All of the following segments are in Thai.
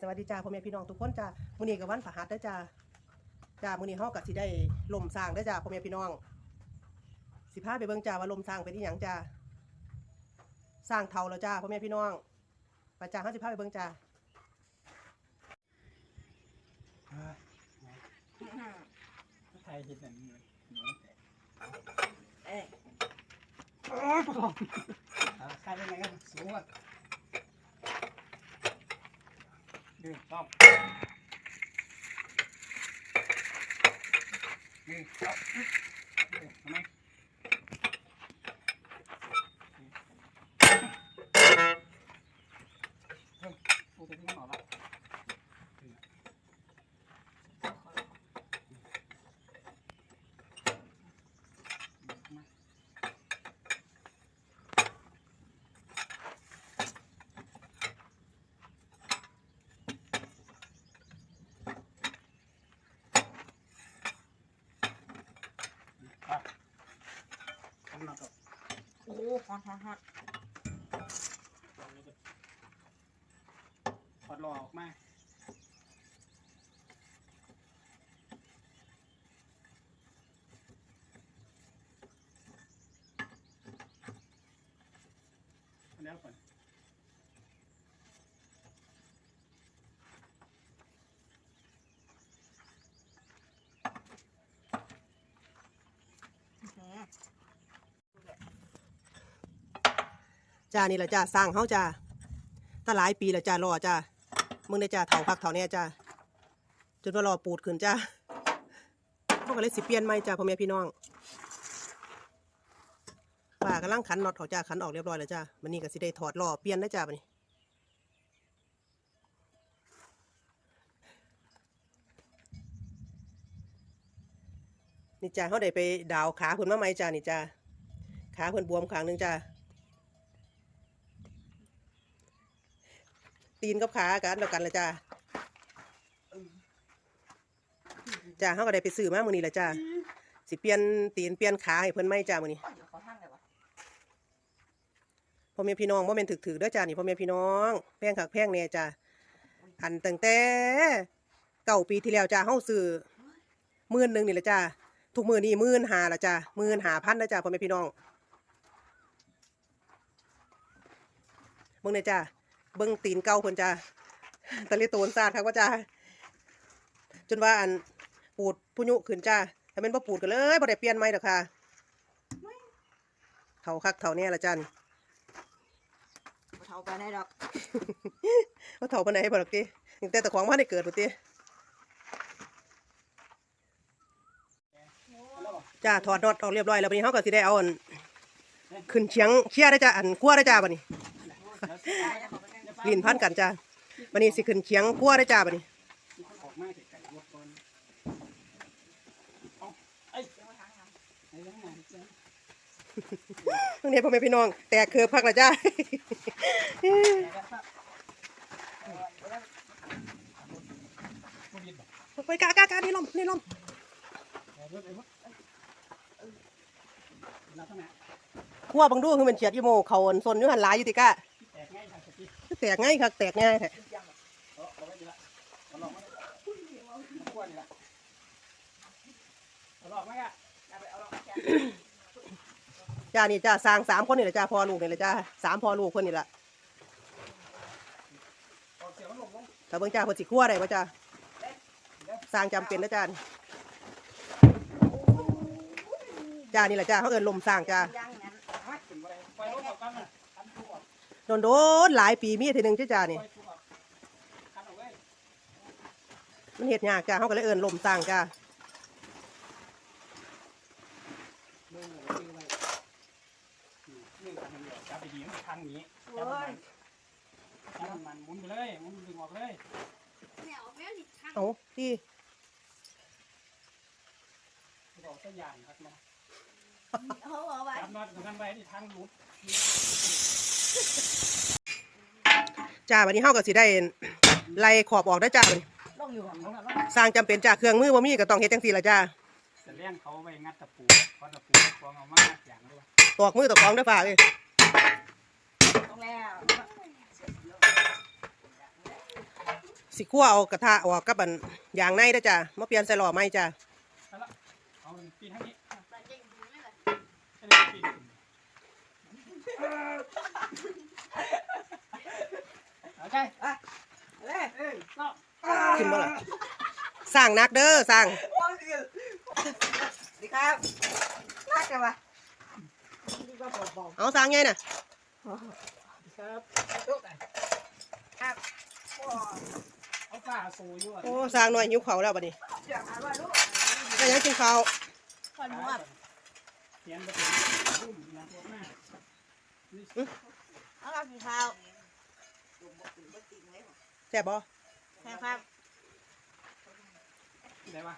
สวัสดีจ้าพ่อแม่พี่น้องทุกคนจ้ามื้อนี้ก็วันพฤหัสเด้อจ้าจ้ามื้อนี้เฮาก็สิได้ลมสร้างเด้อจ้าพ่อแม่พี่น้อง สิพาไปเบิ่งจ้าว่าลมสร้างเป็นอีหยังจ้าสร้างเท่าแล้วจ้าพ่อแม่พี่น้องไปจ้าเฮาสิพาไปเบิ่งจ้าไทยเห็นอันนี้เลยหนูแต่เอ้ยโอ้ยปวดอ่าใครเป็นไงกันสูงอะ ดึงต้องดึงสอาดึงทำไมเฮ้ยกูจะทิ้งหมอละมา อะทำมากับ โอ้ ฮอตฮอตฮอตถอดรอออกมาแล้วก่อน อื้อหือ จ้านี่แหละจ้าสร้างเฮาจ้าถ้าหลายปีแล้วจ้ารอจ้ามึงได้จ้าเฒ่าพักเฒ่าแน่จ้าจนว่ารอปูดขึ้นจ้าเฮาก็เลยสิเปลี่ยนใหม่จ้าพ่อแม่พี่น้องป้ากำลังขันน็อตเขาจ้าขันออกเรียบร้อยแล้วจ้าวันนี้ก็สิได้ถอดล้อเปลี่ยนนะจ้าบัดนี้นี่จ้าเขาได้ไปดาวขาเพิ่นมาไหมจ้านี่จ้าขาเพิ่นบวมข้างหนึงจ้า ตีนกับขากันเดียวกันละจ้าจ้าเขาก็ได้ไปซื้อมามื้อนี้ละจ้าสิเปลี่ยนตีนเปลี่ยนขาให้เพิ่นไหมจ้ามื้อนี้เดี๋ยวขอทางเลยพ่อแม่พี่น้องบ่แม่นถึกๆเด้อจ้านี่พ่อแม่พี่น้องแพงคักแพงแน่จ้าอันตั้งแต่เก้าปีที่แล้วจ้าเฮาซื้อหมื่นหนึ่งนี่ละจ้าทุกมื้อนี้หมื่นหาละจ้าหมื่นหาพันนะจ้าพ่อแม่พี่น้องเบิ่งเลยจ้า เบิ่งตีนเก่าเพิ่นจ้าตะลิโตนซาดครับว่าจ้าจนว่าอันปูดพุยุขึ้นจ้าถ้าแม่นบ่ปูดกันเลยบ่ได้เปลี่ยนใหม่ดอกค่ะเท่าคักเท่าแน่ละจ้านี่บ่เท่าไปได้ดอกว่าเท่าปานใดบ่ดอกติตั้งแต่ตะของมาได้เกิดบ่ติแล้วบอกจ้าถอดน็อตออกเรียบร้อยแล้วบัดนี้เฮาก็สิได้เอาอันขึ้นเชียงเชียร์ได้จ้าอันคั่วได้จ้าบัดนี้แลิ้นพันกันจ้าบัดนี้สิขึ้นเชียงคั่วได้จ้าบัดนี้ออกมาไกลๆรถก่อนเอาไอ้ไอ้ยังไงจ๊ะเพิ่งเห็นพ่อแม่พี่น้อง แตกเคือพักละจ้าไปกากากานี่ลมนี่ลมเอารถไอ้บ่รับทำไมคั่วบังดูคือมันเฉียดอีโมเขาอันซนอยู่หันลายอยู่ติกะแตกง่า แตกง่ายคักแตกง่ายแท้เอาเอาไงเอาควรอจ้านี่จ้าสร้างสามคนนี่แหละจ้าพ่อลูกนี่แหละจ้าสามพ่อลูกคนนี่แหละเอาเสียงมันลงลงถ้าเบิ่งจ้าเพิ่นสิคั่วได้บ่จ้าสร้างจำเป็นนะจ้าจ้านี่แหละจ้าเขาเอินลมสร้างจ้า โดนโดนๆหลายปีมีทีหนึงจ้าจ้าปนี่ล่อยทุกออกคันเอาไว้มันเฮ็ดยากจ้าเขาก็เลยเอิ้นลมสร้างจ้าเรื่องอะไรเรื่องอะไรเรื่องการทำเดียวจับไปดีมันทางนี้จับมันจับมันหมุนไปเลยหมุนดึงออกเลยเอาที่บอกสักอย่างครับนะเอาเอาไว้จับน็อตของกันไว้ที่ทางหลุด จ้าวันนี้เฮาก็สิได้ไล่ขอบออกได้อจ้าบัดนี้ลงอยู่ของน้องน่ะสร้างจำเป็นจ้าเครื่องมือบ่มีก็ต้องเฮ็ดจังซี่ล่ะจ้าจะเลี้ยงเขาไว้งัดตะปูเพราะตะปูฟองเอามาอย่างด้วยตอกมือตอกของเด้อฝากเอ้ยลงแล้วสิคั่วเอากระทะออกกับอันยางในเด้อจ้ามาเปลี่ยนใส่หล่อไหมจ้าเอาละเอาปีนทางนี้ ปลาเจ๊งดูไม่เลย ให้ได้ปีน โอเคเล่เอ้ยเนาะขึ้นบ่ล่ะสร้างนักเด้อสร้างว้าวคือดีครับนักกันปะดีกว่าบอก เอาสร้างไงน่ะครับตุ๊กครับเอาปลาโซอยู่อะโอ้สร้างหน่อยหิวเขาวแล้วบัดนี้เดี๋ยวหาว่าลูกได้หยังกินข้าวควันมวบเขียนไปถึงรุ่มนะพวกหน้า เอาเรากินข้าวแซ่บบ่แค่ครับที่ไหนวะ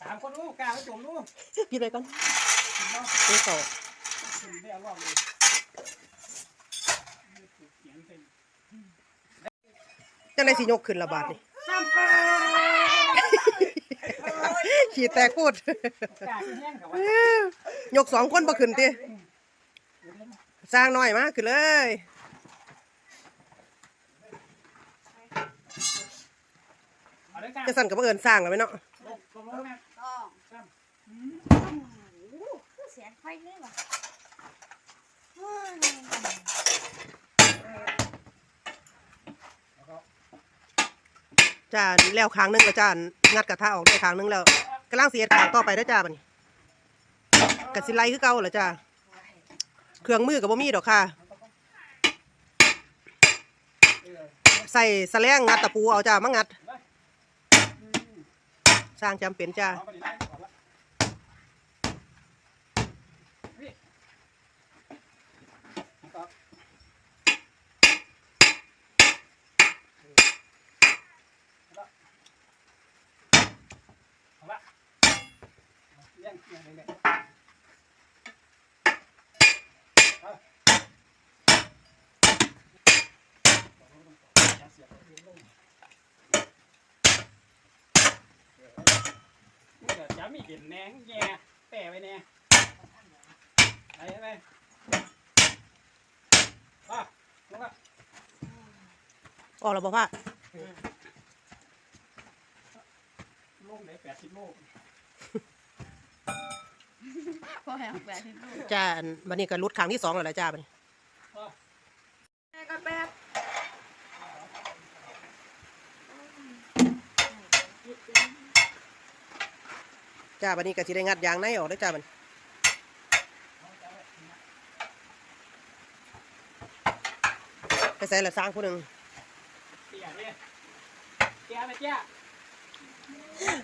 สามคนลูกกล้าไปจุ่มลูกกินไปก่อนกินเนาะกินข้าวกินได้เอารอบเลยเขียนเป็นจังได๋สิยกขึ้นละบาดนี่ซ้ำปลาขี้แตกพูดกล้าขึ้นแห้งกับว่ายกสองคนบ่ขึ้นติ สร้างหน่อยมาขึ้นเลยเอาเลยกล้าจะสั่นกับบ่เอิ้นสร้างแล้วไหมเนาะลงลงลงแม่ต้องซ้ำอืมคือเสียงไฟเลยว่ะแล้วก็จ้าแล้วครั้งหนึงก็จ้างัดกระทะออกได้ครั้งหนึงแล้วกำลังสิเฮ็ดครั้งต่อไปเด้อจ้าบัดนี้ก็สิไล่คือเก่าเหรอจ้า เครื่องมือกับ่มีดอกค่ะ ใส่แสลงงัดตะปูเอาจ้ามางัด สร้างจำเป็นจ้า เอาไปดิไล่ก่อนละนี่แล้วก็เอาละเอาเลี้ยงเลี้ยงเลยๆเอาอย่าเสียบเอาเองลง นี่ก็จะ มีเห็นแหนงแย่แปะไว้แน่ไปไปอะลงละออกแล้วบ่พ่อลงได้แปดสิบโลพอแห้งแปดที่ลูกจ้าอันบัดนี้ก็รุดครั้งที่สองแล้วล่ะจ้าบัดนี้ อะ แม่ก็แป๊บ จ้าบัดนี้ก็สิได้งัดยางในออกเด้อจ้าบัดนี้ไปใส่ละสร้างผู้หนึงเตี้ยเนี่ยเตี้ยไปเตี้ย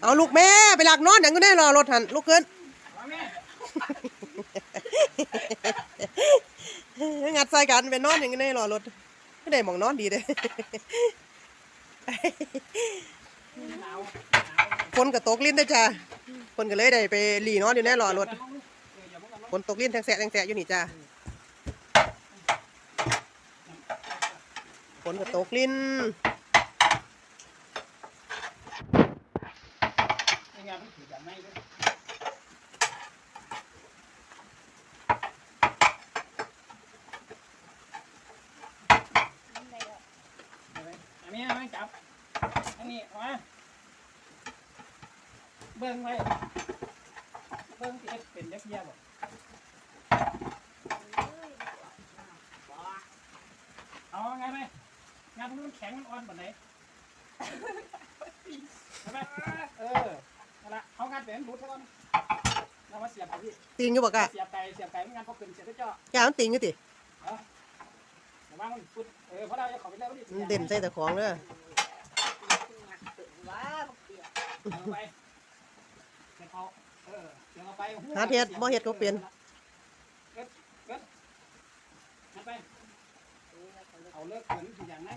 เอาลูกแม่ไปหลักนอนหยังก็ได้รอรถหันลูกขึ้นมาแม่งัดใส่กันไปนอนหยังก็ได้รอรถไม่ได้หมองนอนดีเด้หนาวฝนก็ตกลิ้นเด้อจ้า คนก็เลยได้ไปหลีนอนอยู่ในรอรถเอออย่ามุ่งกันฝนตกลิ้นแทงแสะแทงแสะอยู่นี่จ้าฝนก็ตกลิ้น ยังไงมันถือแบบไม่ด้วยอันนี้ไม่จับ อันนี้มา เบิ้งไว้ เบิ้งที่เอ็ดเป็นยักษ์เยียบ่เอาไงไหมงานมันแข็งมันอ่อนแบบไหนเอาไปเออเอาละเอางานเป็นรูดซะก่อนเรามาเสียบไปพี่ติงอยู่บ่กะเสียบไก่เสียบไก่ไม่งั้นพอขึ้นเสียบได้เจ้าจ้ามันติงอยู่ติเดี๋ยวว่ามันฟุดเออเพราะเราจะขอไปแล้วดิมันเด่นใส่แต่ของเด้อว้าเปียกเอาไปเสี ยบเอาเออเสียบเอาไปหาเฮ็ดบ่เฮ็ดก็เป็นเกิดเกิดหันไปเอาเลิกเกินทุกอย่างไง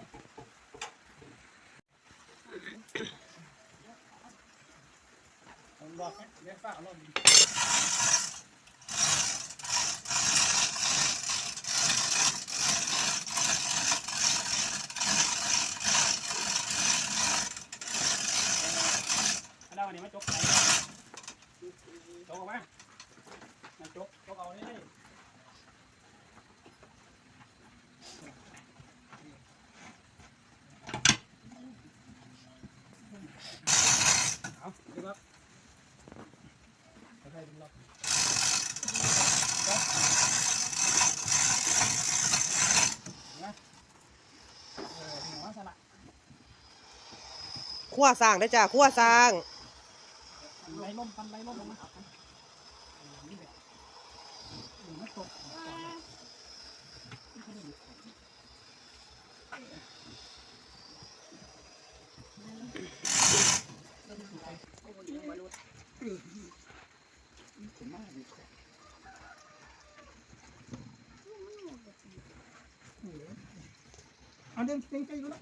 เอาหลอกไหมเลี้ยงฟ้าเอาหลอกเอาเราอันนี้มาจกใส่จกออกมามาจกจกเอานี่เลย ได้ดึงล็อกนะเออดึงออกมาซะละ ขั้วสร้างได้จ้าขั้วสร้างไหลลมกันไหลลมลงมานี่แหละดึงไม่ตกเอาเดินเดินใจอยู่แล้ว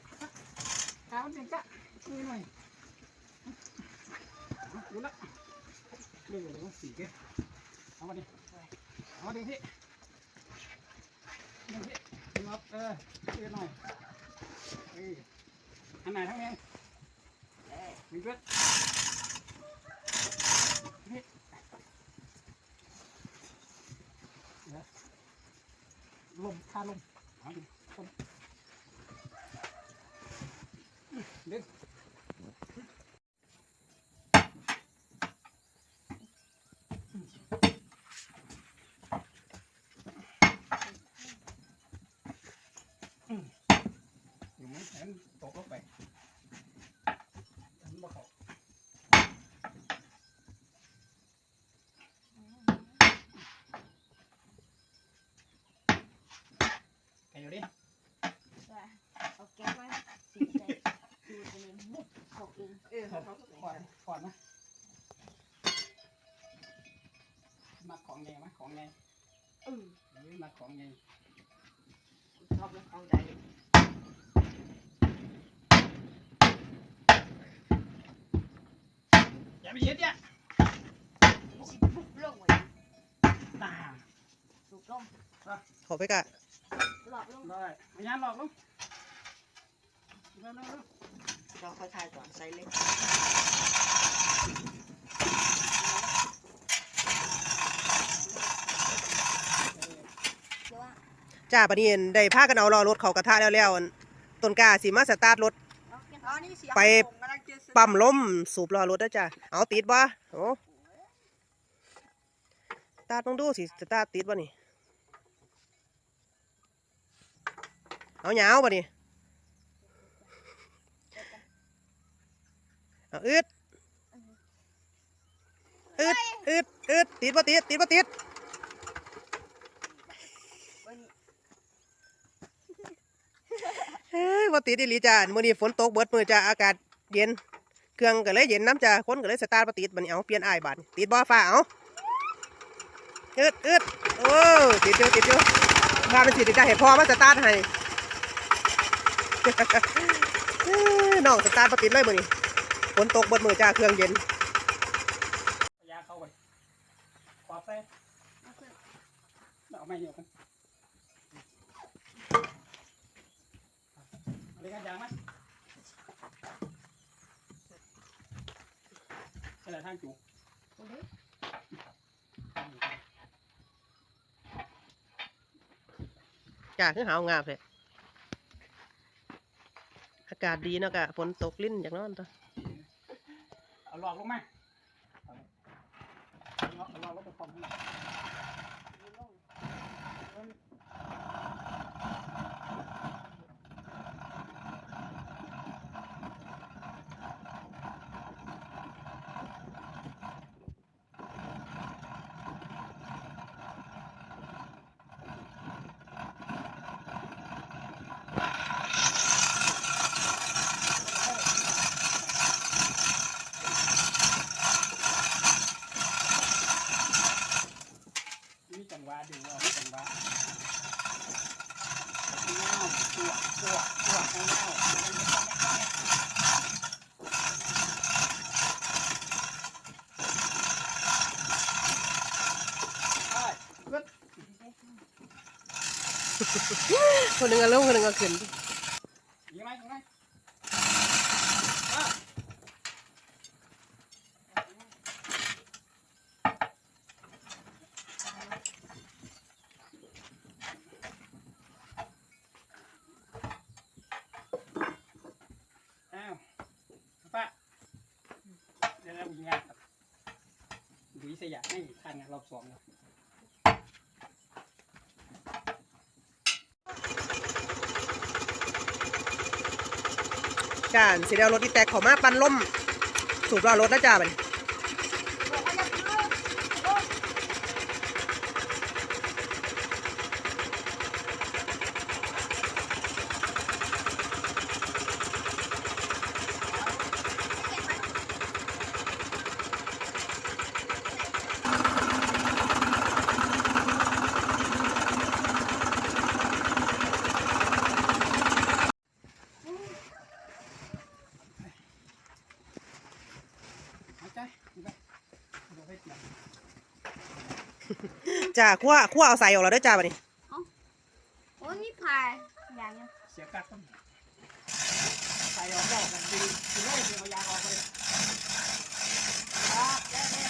เอาเดินจ้ นี่หน่อยอยู่แล้วเรื่องอะไรต้องสี่แกเอามาดิเอามาดิพี่ดึงพี่ดึงออกเออเดินหน่อยเอออันไหนทั้งนี้มีเพื่อนพี่ลมคาลมเอาดิลม ดึงอยู่ไม่แขนตกลงไปอันบ่เขาใครอยู่ดิเอาแก๊สไว้สีใส่ดูตรงนี้บุกเขาเองเออเขาก็ก่อนก่อนนะมาของไงมาของไงอืมหรือมาของไงชอบเลยเอาใจอย่าไปยึดเนี่ย สิบุกลงไว้ ตา ถูกลง ขอไปกะหลอกลงได้พยายามหลอกลูกเร็วเร็วเร็วเราค่อยทายก่อนใส่เล็กจ้าปะเนียนได้พากันเอาล้อรถเขากระทะแล้วแล้วอั่นต้นกล้าสิมาสตาร์ทรถอ๋อนี่เสียงไปผมกำลังจะซื้อปั๊มลมสูบล้อรถนะจ้าเอาติดบ่โอ้สตาร์ทต้องดูสิสตาร์ทติดบ่นี่ เอาหยาวบ่นี่เอาอึดอึดอึดอึดติดบ่ติดติดบ่ติดเบิ้ลเฮ้ยบ่ติดอีหลีจ้ามื้อนี้ฝนตกเบิดมื้อจ้าอากาศเย็น เครื่องก็เลยเย็นน้ำจ้าคนก็เลยสตาร์ทบ่ติดบัดนี้เอาเปลี่ยนอ้ายบาดนี้ติดบ่ฟ้าเอาอึดอึดโอ้ติดอยู่ติดอยู่บ้านมันสิติดได้ให้พ่อมาสตาร์ทให้เอ้ย น้องสตาร์ทบ่ติดเลยมื้อนี้ฝนตกเบิดมื้อจ้าเครื่องเย็นพยายามเข้าไปขวาไปเอาไม่เยอะกันอะไรกันยางไหมอะไรทางจูจ้าคือหาวงามเลยอากาศดีเนาะกะฝนตกลิ้นอย่างนั้นตัวเอาหลอกลงมาเอาหลอกเอาหลอกลงไปฟังอมกัน มีจังหวะดูเอาจังหวะเงาตัวตัวตัวเงาใช่กด คนหนึ่งก็ลงคนหนึ่งก็ขึ้น ยิงไหมยิงไหมอะอ้าวป้าเดี๋ยวเรายิงงานครับดี ปุ๋ยสยามให้ทานงานรอบสองแล้ว จ้า สีแดงรถที่แตกขอมาปั่นล่มสูบรอรถนะจ้าไปนี้ บอกว่าจะซื้อโอ้ย เอาใจเอาไปเอาไปเกี่ยว จ้าคั่วคั่วเอาใส่ออกแล้วเด้อจ้าบัดนี้ โอ้ยนี่พายอย่างเงี้ย เสียกัดต้องใส่ออกแล้วกันดึงดึงเลยดึงเอายางออกเลยครับแก้แก้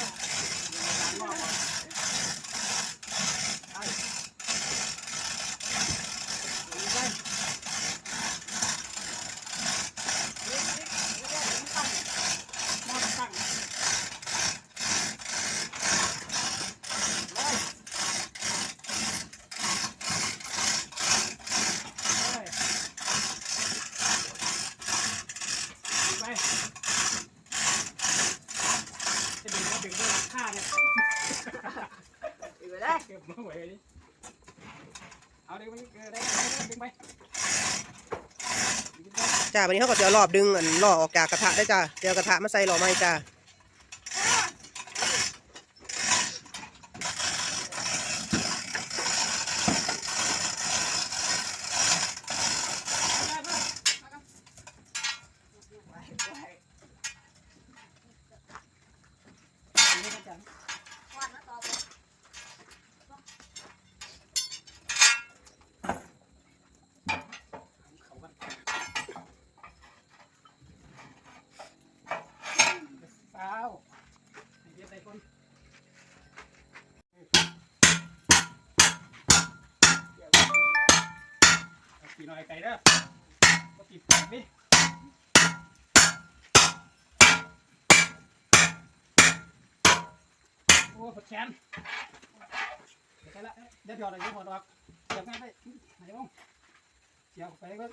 ดึงเอายางออกเลยไปดึงไปมอดตั้งเลยเลย ไปจะดึงก็ดึงด้วยราคาเนี่ย อยู่ได้ เก็บมาไว้ดิเอาดึงไปเออได้ได้ได้ดึงไปดึงไป จ้าบัดนี้เขาก็จะรอบดึงอันล้อออกจากกระทะได้จ้าเดี๋ยวกระทะมาใส่ล้อไม้จ้าอาไปดึงไปกันวาดมา แขนเดี๋ยวไปละเดี๋ยวเดี๋ยวอะไรเดี๋ยวพอดอกเดี๋ยวง่ายไปไหนบ้างเดี๋ยวไปก็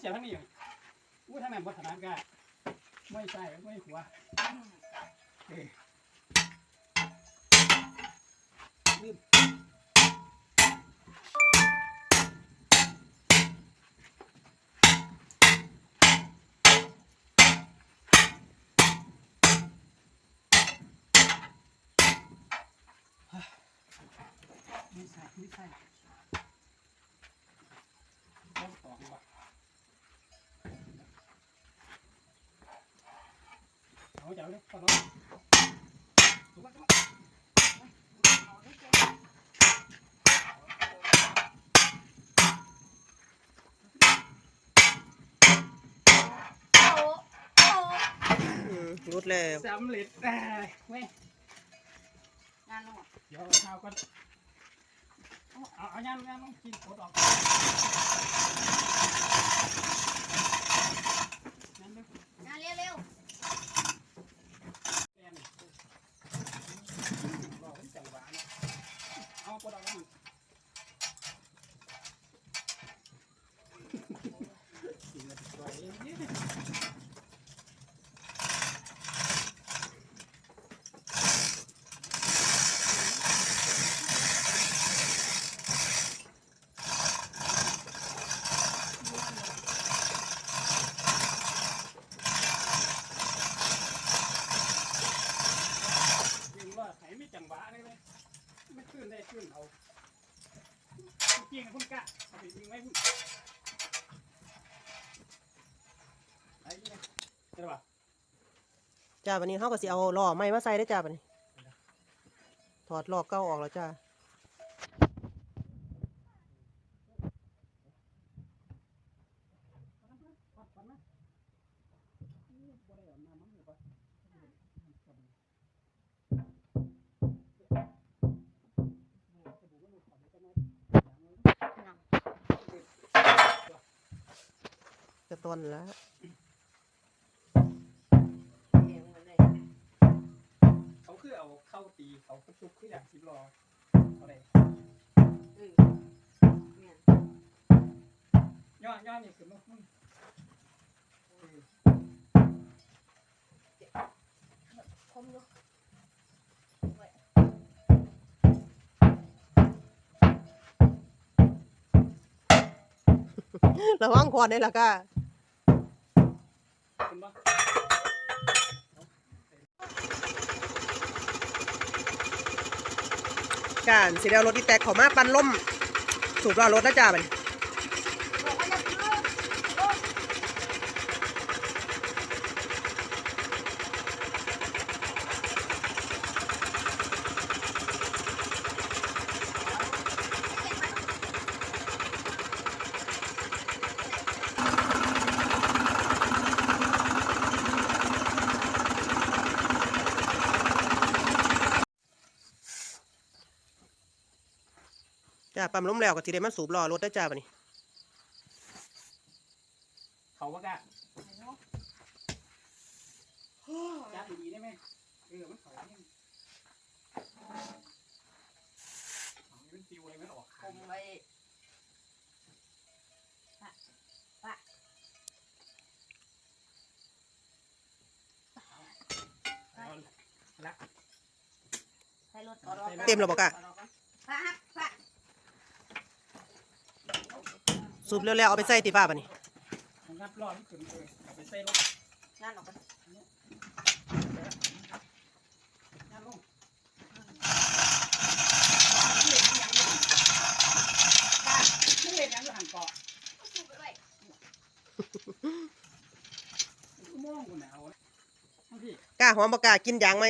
เสียทั้งนี้อยู่อู้ทั้งนั้นบนถนนกันไม่ใช่ไม่หัวเอ้ยลืม ไม่ใช่ไม่ใช่ต้องต่อกันปะเอาเจ้าเลยต่อเลยถูกปะถูกปะ โอ้โอ้ อืม รุดแล้วสำเร็จได้เว้ยงานลงเดี๋ยวข้าวก่อนเอาเอาย่างย่างต้องกินโคตรออกย่างเร็วงานเร็วรอให้จังหวะเนี่ยเอาโคตรออกแล้วกินแล้วสวยเนี่ย ยิงว่าไหนไม่จังหวะเลยเลย ได้ขึ้นเอาจริงคุณกะเอาไปยิงไว้คุณไอ้เนี่ยใช่ป่ะจ้าบันนี้เขาก็สิเอาล้อไม้มาใส่ได้จ้าบันนี้ ถอดล้อเก้าออกแล้วจ้า อนแล้วเองมันเลยเขาคือเอาเข้าตีเขาก็ชุบคืออย่างสิบล้ออะไรเออเนี่ยย่อย่อนี่คือมึงมึงเออคมอยู่ระวังควอนได้ละก็ คุณปะการสีเดียวรถอีแตกเขามาปันล่ม สูบล้อรถนะจ้ามัน บอกว่าจะซื้อโอ้ย จ้าปั๊มล้มแล้วก็สิได้มาสูบล้อรถนะจ้าบัดนี้เขาว่ากะจับดีๆได้ไหมเออมันเขาเนี่ยเอามันปิวอะไรมันออกคขามไว้เอาละใช้รถต่อรองกันเต็มแล้วบอกอะ ต่รองกันพระพระ สูบเร็วๆเอาไปใส่ติฟ้าบัดนี้มันงับรอดมันขึ้นเลยเอาไปใส่รถนั่นออกไปงับลงมึงเล่นยังอยู่หันเกาะสู้ไปด้วยกูมองกูหนาวกล้าหอมบ่กากินยางไหม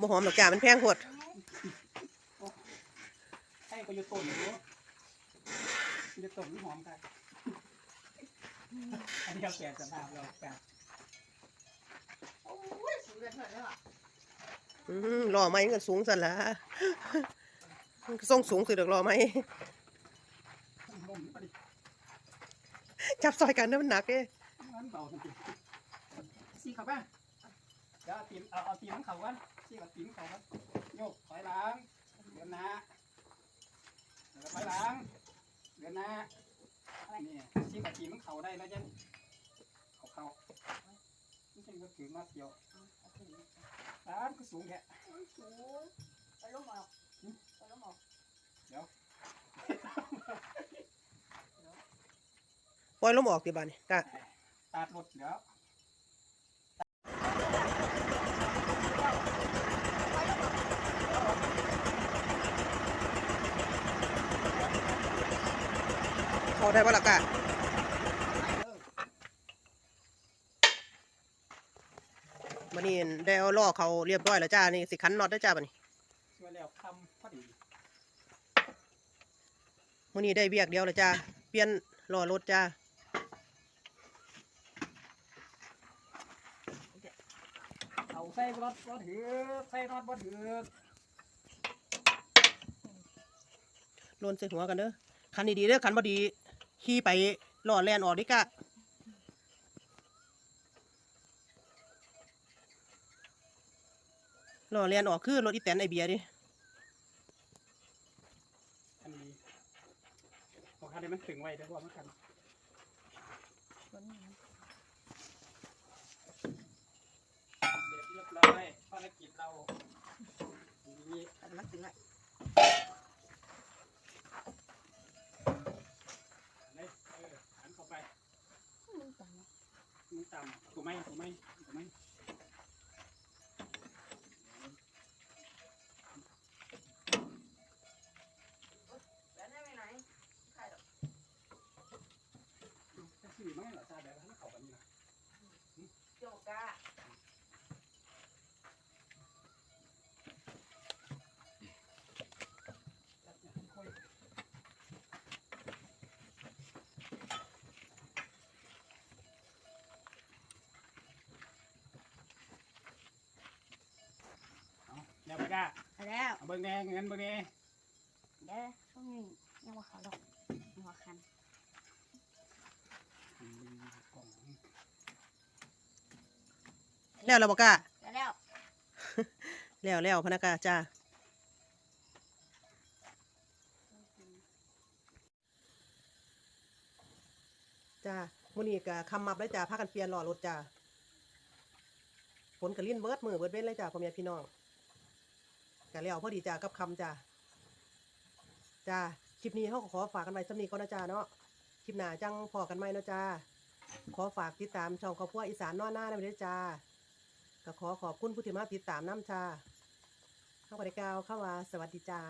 บ่หอมดอกจ้ามันแพงโพด ห้ก็อยู่ต้นอยู่อยู่ต้นมันหอมกันอันนี้เราแก่สภาพเราแก่โอ้ยสูงเกินไปแล้วอะอือล้อไม้มันก็สูงสั่นละมันก็ส่งสูงสุดดอกล้อไม้ลมไปดิจับซอยกันเด้อมันหนักเด้มันเบาทันทีซีเขาบ้างเดี๋ยวเอาตีนเอาเอาตีนของเขากันซีกับตีนเขากันโยกถอยหลังเดือนหน้าเดี๋ยวถอยหลังเดือนหน้านี่ซีกับตีนของเขาได้แล้วจะเขาเขาไม่ใช่ก็ถือมาเดียวร้านก็สูงแค่สูงไปล้มออกไปล้มออกปล่อยลมออกติบัดนี้กล้าตัดรถเดี๋ยว เขาได้บ่ล่ะกล้าบัดนี้ได้เอาล้อเขาเรียบร้อยแล้วจ้า นี่สิขันน็อตเด้อจ้าบัดนี้ช่วยแล้วคำพอดีมื้อนี้ได้เวียกเดียวแล้วจ้า เปลี่ยนล้อรถจ้าเอาใส่รถรถถือใส่รถบ่ถือโลนใส่หัวกันเด้อคันดีๆเด้อคันบ่ดี ขี่ไปล้อแล่นออกดิกะล้อแล่นออกคือรถอีแตนไอเบียร์ดิอันนี้พอคันนี้มันถึงไว้แต่ว่ามันคันเสร็จเรียบร้อยภารกิจเรานี่อันนั้นถึงไง เลยเออหันเข้าไปมึงต่ำถูกไหมถูกไหมถูกไหม แล้วได้ไปไหนใครหรอก แท็กซี่ไม่เหรอจ้าเดี๋ยวให้เขาไปนี่นะ โจก้า ค่อย เอาเดี๋ยวไปก้าไปแล้วเอาเบิ่งแดงเงินเบิ่งแดงเดี๋ยวช่วงนี้ยังว่าเขาดอกหัวคันอืมกล่องแล้วเราบอกกะแล้วแล้วแล้วแล้วพะนักกาจ้าจ้ามื้อนี้ก็คำมับเลยจ้าพากันเปลี่ยนล้อรถจ้าฝนก็ลิ้นเบิดมือเบิดเว้นเลยจ้าพ่อแม่พี่น้อง ก็แล้วพอดีจ้ากับคำจ้าจ้าคลิปนี้เขาก็ขอฝากกันไว้สำนีก่อนนะจ้าเนาะคลิปหน้าจังพอกันไหมเนาะจ้าขอฝากติดตามช่องครอบครัวอีสานนอนหน้าได้เลยจ้าก็ขอขอบคุณผู้ที่มาติดตามน้ำชาเข้าไปกล่าวเข้าวาสวัสดีจ้า